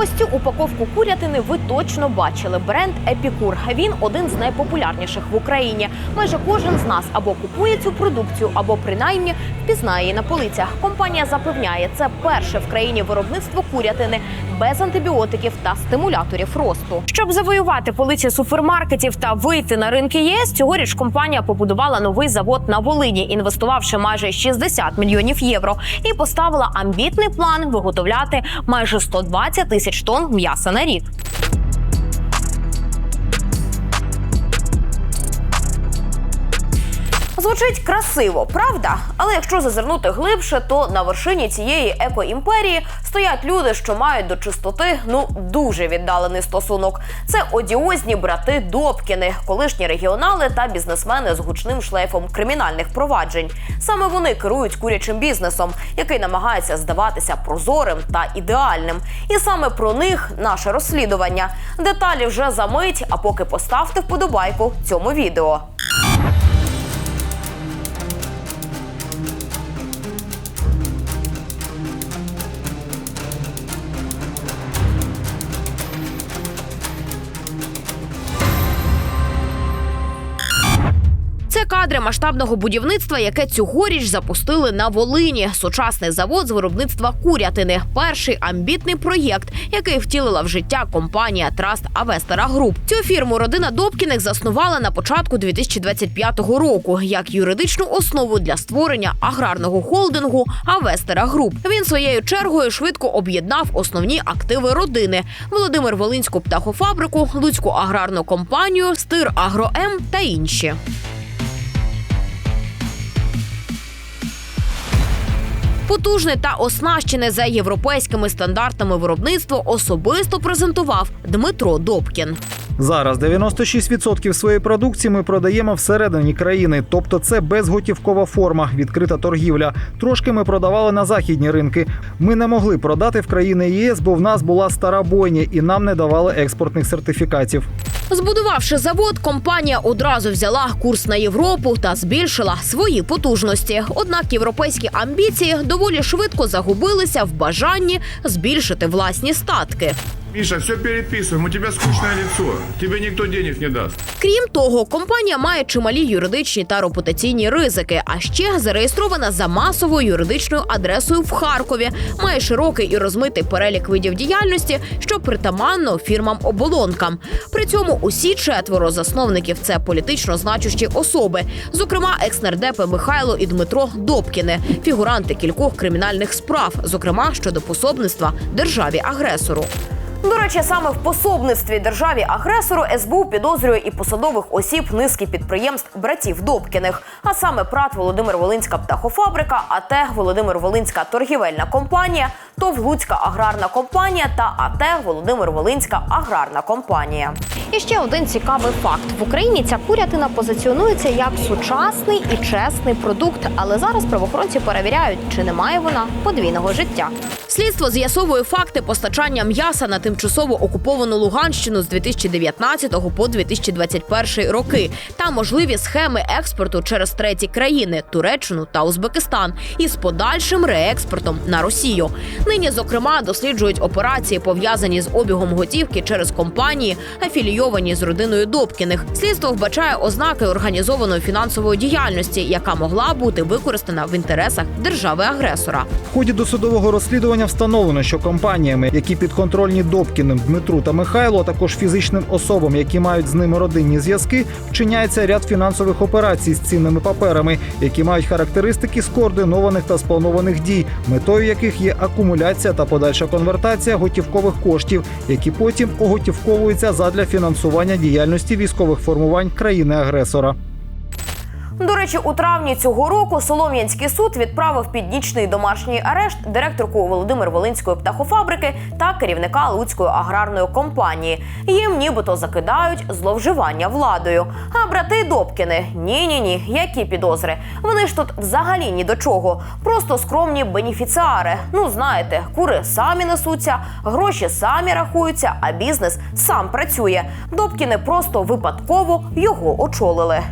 Ось цю упаковку курятини ви точно бачили. Бренд Епікур. Він один з найпопулярніших в Україні. Майже кожен з нас або купує цю продукцію, або принаймні впізнає її на полицях. Компанія запевняє, це перше в країні виробництво курятини без антибіотиків та стимуляторів росту. Щоб завоювати полиці супермаркетів та вийти на ринки єС, цьогоріч компанія побудувала новий завод на Волині, інвестувавши майже 60 мільйонів євро, і поставила амбітний план виготовляти майже 120 тисяч тонн м'яса на рік. Звучить красиво, правда? Але якщо зазирнути глибше, то на вершині цієї екоімперії стоять люди, що мають до чистоти ну дуже віддалений стосунок. Це одіозні брати Добкіни, колишні регіонали та бізнесмени з гучним шлейфом кримінальних проваджень. Саме вони керують курячим бізнесом, який намагається здаватися прозорим та ідеальним. І саме про них наше розслідування. Деталі вже за мить. А поки поставте вподобайку цьому відео. Кадри масштабного будівництва, яке цьогоріч запустили на Волині. Сучасний завод з виробництва курятини. Перший амбітний проєкт, який втілила в життя компанія Траст Авестера Груп. Цю фірму родина Добкіних заснувала на початку 2025 року як юридичну основу для створення аграрного холдингу Авестера Груп. Він своєю чергою швидко об'єднав основні активи родини: Володимир Волинську птахофабрику, Луцьку аграрну компанію, Стир Агроем та інші. Потужне та оснащене за європейськими стандартами виробництво особисто презентував Дмитро Добкін. Зараз 96% своєї продукції ми продаємо всередині країни, тобто це безготівкова форма, відкрита торгівля. Трошки ми продавали на західні ринки. Ми не могли продати в країни ЄС, бо в нас була стара бойня і нам не давали експортних сертифікатів. Збудувавши завод, компанія одразу взяла курс на Європу та збільшила свої потужності. Однак європейські амбіції доволі швидко загубилися в бажанні збільшити власні статки. Миша, все переписываем, у тебя скучное лицо. Тебе никто денег не даст. Крім того, компанія має чималі юридичні та репутаційні ризики, а ще зареєстрована за масовою юридичною адресою в Харкові, має широкий і розмитий перелік видів діяльності, що притаманно фірмам-оболонкам. При цьому усі четверо засновників це політично значущі особи, зокрема екснардепи Михайло і Дмитро Добкіни, фігуранти кількох кримінальних справ, зокрема щодо пособництва державі агресору. До речі, саме в пособництві державі агресору СБУ підозрює і посадових осіб низки підприємств братів Добкіних, а саме ПРАТ Володимир Волинська птахофабрика, АТ Володимир Волинська торгівельна компанія, ТОВ Луцька аграрна компанія та АТ Володимир Волинська аграрна компанія. І ще один цікавий факт: в Україні ця курятина позиціонується як сучасний і чесний продукт, але зараз правоохоронці перевіряють, чи немає вона подвійного життя. Слідство з'ясовує факти постачання м'яса на тимчасово окуповану Луганщину з 2019 по 2021 роки та можливі схеми експорту через треті країни Туреччину та Узбекистан із подальшим реекспортом на Росію. Нині, зокрема, досліджують операції, пов'язані з обігом готівки через компанії, афілійовані з родиною Добкіних. Слідство вбачає ознаки організованої фінансової діяльності, яка могла бути використана в інтересах держави-агресора. В ході досудового розслідування встановлено, що компаніями, які підконтрольні Добкіним, Дмитру та Михайлу, а також фізичним особам, які мають з ними родинні зв'язки, вчиняється ряд фінансових операцій з цінними паперами, які мають характеристики скоординованих та спланованих дій, метою яких є акумуляція та подальша конвертація готівкових коштів, які потім оготівковуються задля фінансування діяльності військових формувань країни-агресора. До речі, у травні цього року Солом'янський суд відправив під нічний домашній арешт директорку Володимир Волинської птахофабрики та керівника Луцької аграрної компанії. Їм нібито закидають зловживання владою. А брати Добкіни ні, ні, ні, які підозри. Вони ж тут взагалі ні до чого. Просто скромні бенефіціари. Ну знаєте, кури самі несуться, гроші самі рахуються, а бізнес сам працює. Добкіни просто випадково його очолили.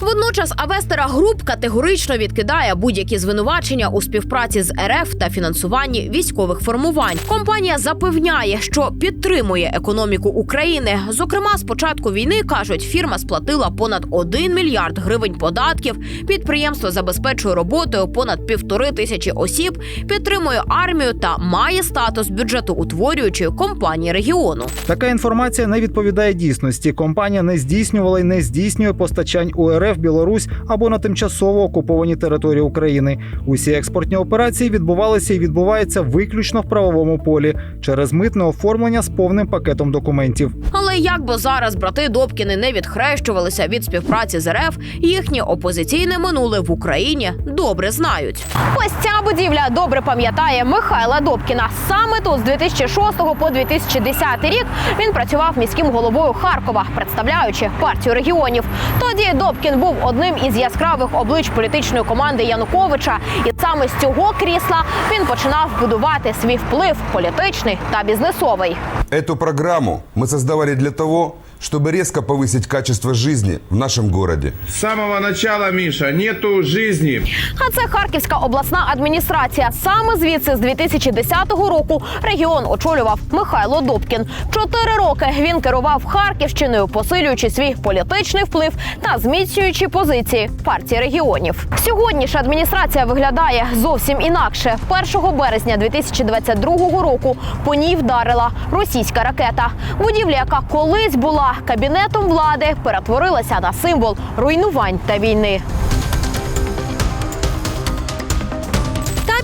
Водночас Авестера Груп категорично відкидає будь-які звинувачення у співпраці з РФ та фінансуванні військових формувань. Компанія запевняє, що підтримує економіку України. Зокрема, з початку війни кажуть, фірма сплатила понад 1 мільярд гривень податків. Підприємство забезпечує роботою понад півтори тисячі осіб, підтримує армію та має статус бюджетоутворюючої компанії регіону. Така інформація не відповідає дійсності. Компанія не здійснювала і не здійснює постачань у РФ, Білорусь або на тимчасово окуповані території України. Усі експортні операції відбувалися і відбуваються виключно в правовому полі через митне оформлення з повним пакетом документів. Але як би зараз брати Добкіни не відхрещувалися від співпраці з РФ, їхнє опозиційне минуле в Україні добре знають. Ось ця будівля добре пам'ятає Михайла Добкіна. Саме тут з 2006 по 2010 рік він працював міським головою Харкова, представляючи партію регіонів. Тоді Добкін був одним із яскравих облич політичної команди Януковича, і саме з цього крісла він починав будувати свій вплив політичний та бізнесовий. Эту программу мы создавали для того, чтобы резко повысить качество жизни в нашем городе. С самого начала, Миша, нету жизни. А це Харківська обласна адміністрація. Саме звідси з 2010 року регіон очолював Михайло Добкін. Чотири роки він керував Харківщиною, посилюючи свій політичний вплив та зміцнюючи позиції партії регіонів. Сьогодні ж адміністрація виглядає зовсім інакше. 1 березня 2022 року по ній вдарила російська ракета. Будівля, яка колись була кабінетом влади, перетворилася на символ руйнувань та війни.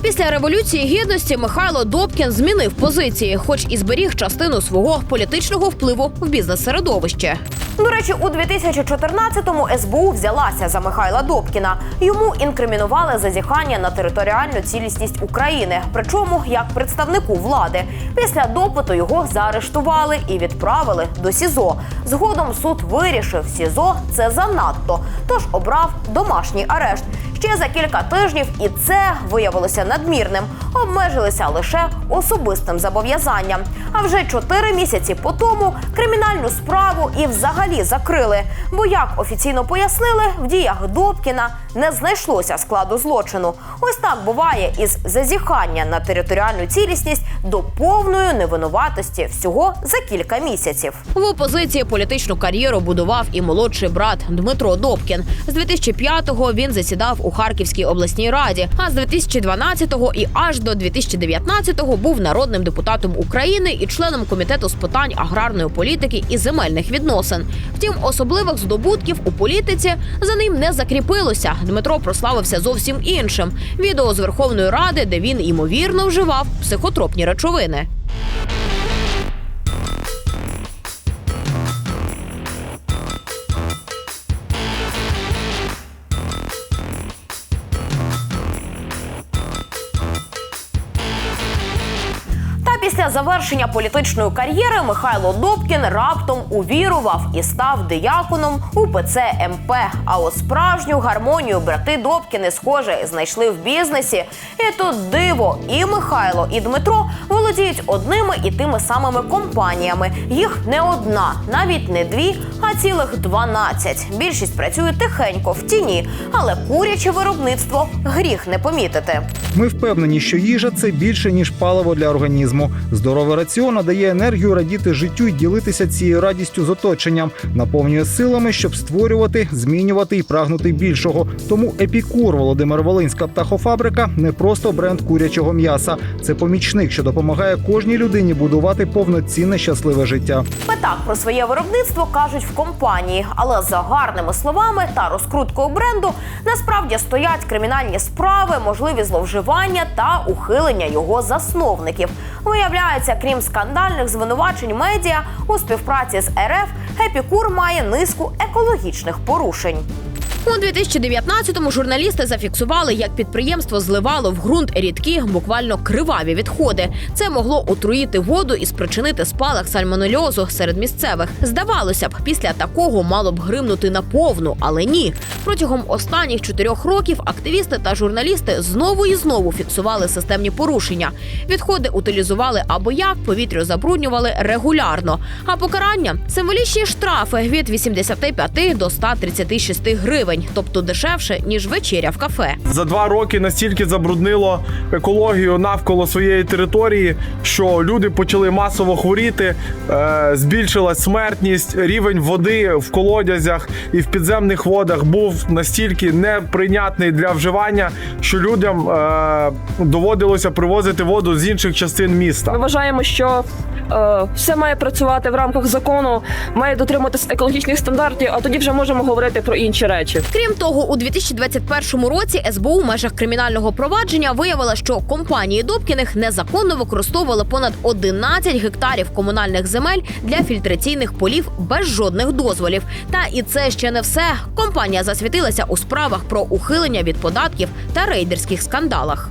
Після революції гідності Михайло Добкін змінив позиції, хоч і зберіг частину свого політичного впливу в бізнес-середовище. До речі, у 2014-му СБУ взялася за Михайла Добкіна. Йому інкримінували зазіхання на територіальну цілісність України, причому як представнику влади. Після допиту його заарештували і відправили до СІЗО. Згодом суд вирішив, СІЗО це занадто, тож обрав домашній арешт. Ще за кілька тижнів і це виявилося надмірним. Обмежилися лише особистим зобов'язанням. А вже чотири місяці по тому кримінальну справу і взагалі закрили. Бо, як офіційно пояснили, в діях Добкіна не знайшлося складу злочину. Ось так буває із зазіхання на територіальну цілісність до повної невинуватості всього за кілька місяців. В опозиції політичну кар'єру будував і молодший брат Дмитро Добкін. З 2005-го він засідав у Харківській обласній раді, а з 2012-го і аж до 2019-го був народним депутатом України і членом комітету з питань аграрної політики і земельних відносин. Втім, особливих здобутків у політиці за ним не закріпилося. Дмитро прославився зовсім іншим відео з Верховної Ради, де він ймовірно вживав психотропні речовини. Після завершення політичної кар'єри Михайло Добкін раптом увірував і став дияконом УПЦ МП. А от справжню гармонію брати Добкіни, схоже, знайшли в бізнесі. І тут диво, і Михайло, і Дмитро володіють одними і тими самими компаніями. Їх не одна, навіть не дві, а цілих 12. Більшість працює тихенько в тіні, але куряче виробництво гріх не помітити. Ми впевнені, що їжа це більше ніж паливо для організму. Здоровий раціон надає енергію радіти життю і ділитися цією радістю з оточенням, наповнює силами, щоб створювати, змінювати і прагнути більшого. Тому епікур Володимир Волинська птахофабрика не просто бренд курячого м'яса, це помічник, що допомагає кожній людині будувати повноцінне щасливе життя. Так про своє виробництво кажуть в компанії, але за гарними словами та розкруткою бренду насправді стоять кримінальні справи, можливі зловживання та ухилення його засновників. Виявляється, крім скандальних звинувачень медіа у співпраці з РФ, Епікур має низку екологічних порушень. У 2019-му журналісти зафіксували, як підприємство зливало в ґрунт рідкі, буквально криваві відходи. Це могло отруїти воду і спричинити спалах сальмонельозу серед місцевих. Здавалося б, після такого мало б гримнути наповну, але ні. Протягом останніх чотирьох років активісти та журналісти знову і знову фіксували системні порушення. Відходи утилізували або як повітря забруднювали регулярно. А покарання символічні штрафи від 85 до 136 гривень. Гривень, тобто дешевше ніж вечеря в кафе. За два роки настільки забруднило екологію навколо своєї території, що люди почали масово хворіти, е, збільшилась смертність, рівень води в колодязях і в підземних водах був настільки неприйнятний для вживання, що людям е, доводилося привозити воду з інших частин міста. Ми вважаємо, що е, все має працювати в рамках закону, має дотримуватись екологічних стандартів, а тоді вже можемо говорити про інші речі. Крім того, у 2021 році СБУ в межах кримінального провадження виявила, що компанії Добкіних незаконно використовували понад 11 гектарів комунальних земель для фільтраційних полів без жодних дозволів. Та і це ще не все. Компанія засвітилася у справах про ухилення від податків та рейдерських скандалах.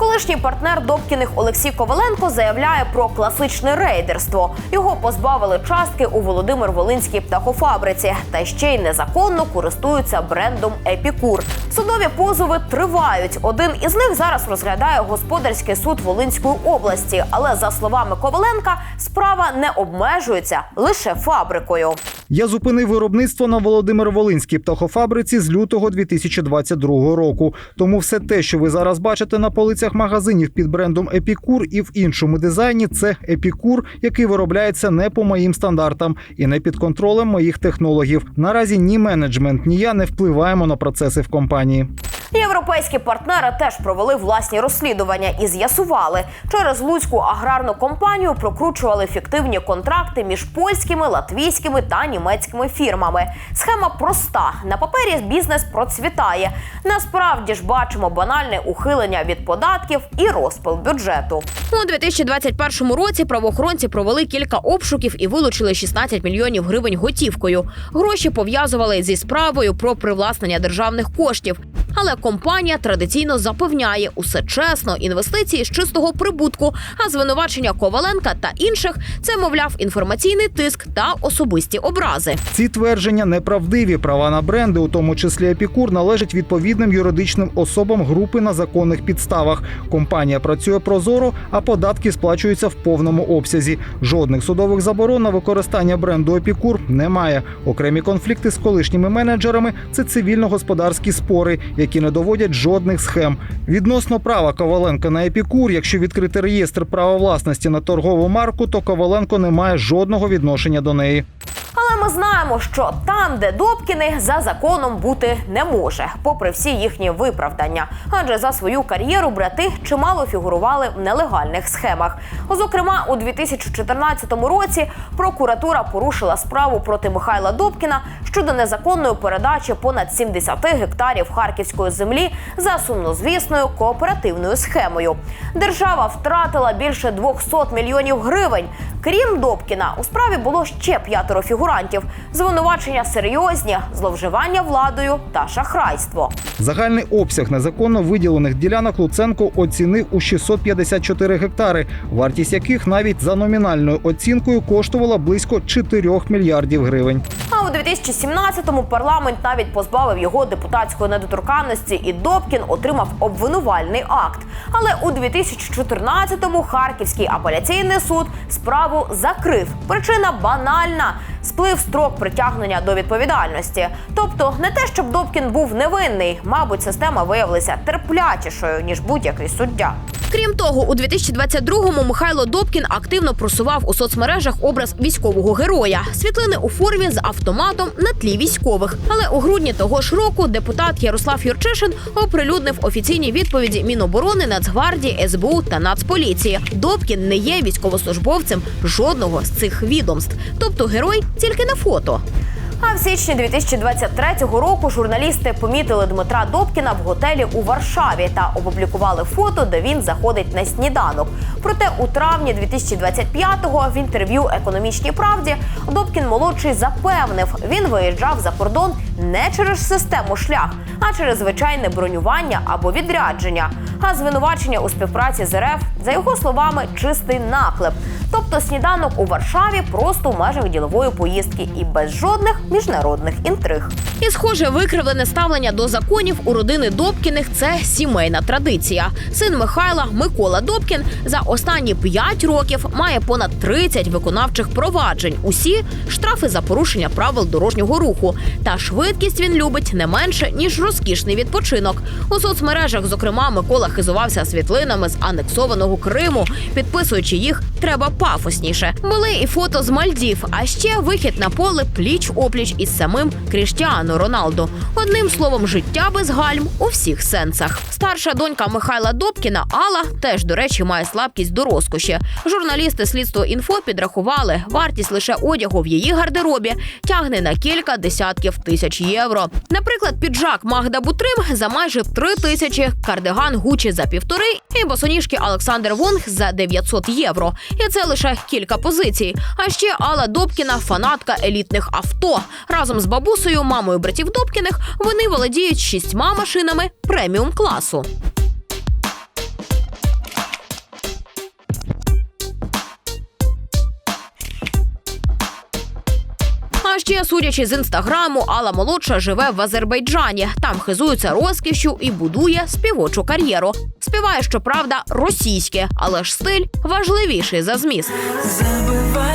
Колишній партнер Добкіних Олексій Коваленко заявляє про класичне рейдерство. Його позбавили частки у Володимир Волинській птахофабриці, та ще й незаконно користуються брендом Епікур. Судові позови тривають. Один із них зараз розглядає господарський суд Волинської області. Але за словами Коваленка, справа не обмежується лише фабрикою. Я зупинив виробництво на Володимир-Волинській птахофабриці з лютого 2022 року. Тому все те, що ви зараз бачите на полицях магазинів під брендом Епікур і в іншому дизайні, це Епікур, який виробляється не по моїм стандартам і не під контролем моїх технологів. Наразі ні менеджмент, ні я не впливаємо на процеси в компанії. Європейські партнери теж провели власні розслідування і з'ясували, через луцьку аграрну компанію прокручували фіктивні контракти між польськими, латвійськими та німецькими фірмами. Схема проста: на папері бізнес процвітає. Насправді ж бачимо банальне ухилення від податків і розпил бюджету. У 2021 році правоохоронці провели кілька обшуків і вилучили 16 мільйонів гривень готівкою. Гроші пов'язували зі справою про привласнення державних коштів. Але компанія традиційно запевняє усе чесно, інвестиції з чистого прибутку. А звинувачення Коваленка та інших це, мовляв, інформаційний тиск та особисті образи. Ці твердження неправдиві. Права на бренди, у тому числі Епікур, належать відповідним юридичним особам групи на законних підставах. Компанія працює прозоро, а податки сплачуються в повному обсязі. Жодних судових заборон на використання бренду Епікур немає. Окремі конфлікти з колишніми менеджерами це цивільно-господарські спори, які не доводять жодних схем. Відносно права Коваленка на Епікур, якщо відкрити реєстр права власності на торгову марку, то Коваленко не має жодного відношення до неї. Але ми знаємо, що там, де Добкіни, за законом бути не може, попри всі їхні виправдання. Адже за свою кар'єру брати чимало фігурували в нелегальних схемах. Зокрема, у 2014 році прокуратура порушила справу проти Михайла Добкіна щодо незаконної передачі понад 70 гектарів харківської землі за сумнозвісною кооперативною схемою. Держава втратила більше 200 мільйонів гривень. Крім Добкіна, у справі було ще п'ятеро фігурантів. Звинувачення серйозні, зловживання владою та шахрайство. Загальний обсяг незаконно виділених ділянок Луценко оцінив у 654 гектари, вартість яких навіть за номінальною оцінкою коштувала близько 4 мільярдів гривень. А у 2017-му парламент навіть позбавив його депутатської недоторканності, і Добкін отримав обвинувальний акт. Але у 2014-му Харківський апеляційний суд справу закрив. Причина банальна. Сплив строк притягнення до відповідальності. Тобто, не те, щоб Добкін був невинний, мабуть, система виявилася терплячішою ніж будь-який суддя. Крім того, у 2022-му Михайло Добкін активно просував у соцмережах образ військового героя, світлини у формі з автоматом на тлі військових. Але у грудні того ж року депутат Ярослав Юрчишин оприлюднив офіційні відповіді Міноборони, Нацгвардії, СБУ та Нацполіції. Добкін не є військовослужбовцем жодного з цих відомств, тобто герой тільки на фото. А в січні 2023 року журналісти помітили Дмитра Добкіна в готелі у Варшаві та опублікували фото, де він заходить на сніданок. Проте у травні 2025-го в інтерв'ю економічній правді Добкін молодший запевнив, він виїжджав за кордон не через систему шлях, а через звичайне бронювання або відрядження. А звинувачення у співпраці з РФ, за його словами, чистий наклеп. Тобто сніданок у Варшаві просто в межах ділової поїздки і без жодних міжнародних інтриг. І, схоже, викривлене ставлення до законів у родини Добкіних це сімейна традиція. Син Михайла Микола Добкін за останні 5 років має понад 30 виконавчих проваджень. Усі штрафи за порушення правил дорожнього руху. Та швидкість він любить не менше ніж розкішний відпочинок. У соцмережах, зокрема, Микола хизувався світлинами з анексованого Криму. Підписуючи їх, треба пафосніше. Були і фото з Мальдів, а ще вихід на поле пліч опліч із самим Кріштіану Роналду. Одним словом, життя без гальм у всіх сенсах. Старша донька Михайла Добкіна Алла теж, до речі, має слабкість до розкоші. Журналісти слідство інфо підрахували, вартість лише одягу в її гардеробі тягне на кілька десятків тисяч євро. Наприклад, піджак Магда Бутрим за майже три тисячі, кардиган Гучі за півтори і босоніжки Олександр Вонг за 900 євро. І це лише кілька позицій. А ще Алла Добкіна фанатка елітних авто. Разом з бабусею, мамою братів Добкіних, вони володіють шістьма машинами преміум класу. Ще, судячи з інстаграму, Алла молодша живе в Азербайджані. Там хизується розкішю і будує співочу кар'єру. Співає, щоправда, російське, але ж стиль важливіший за зміст. Забываю,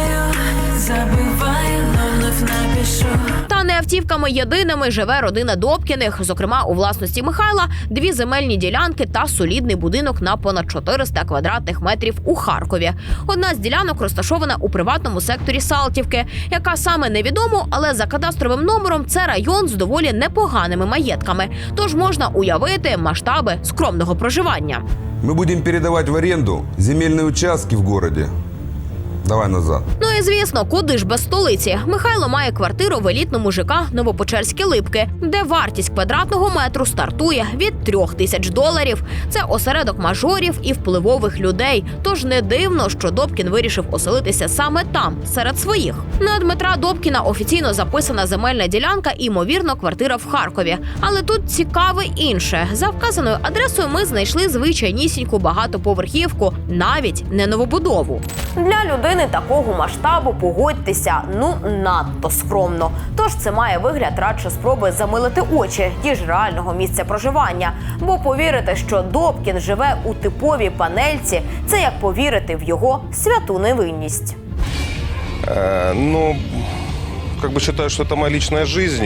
автівками єдиними живе родина Добкіних, зокрема у власності Михайла, дві земельні ділянки та солідний будинок на понад 400 квадратних метрів у Харкові. Одна з ділянок розташована у приватному секторі Салтівки, яка саме невідомо, але за кадастровим номером це район з доволі непоганими маєтками. Тож можна уявити масштаби скромного проживання. Мы будем передавать в аренду земельные участки в городе. Давай назад. Ну і звісно, куди ж без столиці? Михайло має квартиру в елітному ЖК Новопечерські Липки, де вартість квадратного метру стартує від трьох тисяч доларів. Це осередок мажорів і впливових людей. Тож не дивно, що Добкін вирішив оселитися саме там, серед своїх. На Дмитра Добкіна офіційно записана земельна ділянка і ймовірно квартира в Харкові. Але тут цікаве інше. За вказаною адресою ми знайшли звичайнісіньку багатоповерхівку, навіть не новобудову. Для людини такого масштабу погодьтеся, ну надто скромно. Тож це має вигляд радше спроби замилити очі, ніж реального місця проживання. Бо повірити, що Добкін живе у типовій панельці, це як повірити в його святу невинність. Э, Ну, как бы считаю, что это моя личная жизнь.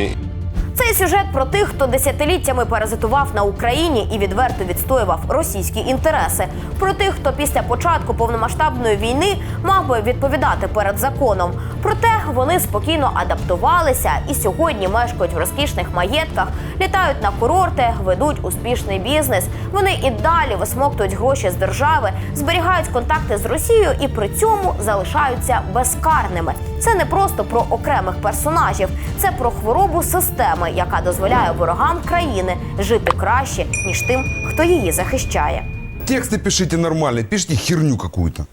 Цей сюжет про тих, хто десятиліттями паразитував на Україні і відверто відстоював російські інтереси. Про тих, хто після початку повномасштабної війни мав би відповідати перед законом. Проте вони спокійно адаптувалися і сьогодні мешкають в розкішних маєтках, літають на курорти, ведуть успішний бізнес. Вони і далі висмоктують гроші з держави, зберігають контакти з Росією і при цьому залишаються безкарними. Це не просто про окремих персонажів, це про хворобу системи, яка дозволяє ворогам країни жити краще ніж тим, хто її захищає. Тексти пишіть нормальные, пишіть херню какую-то.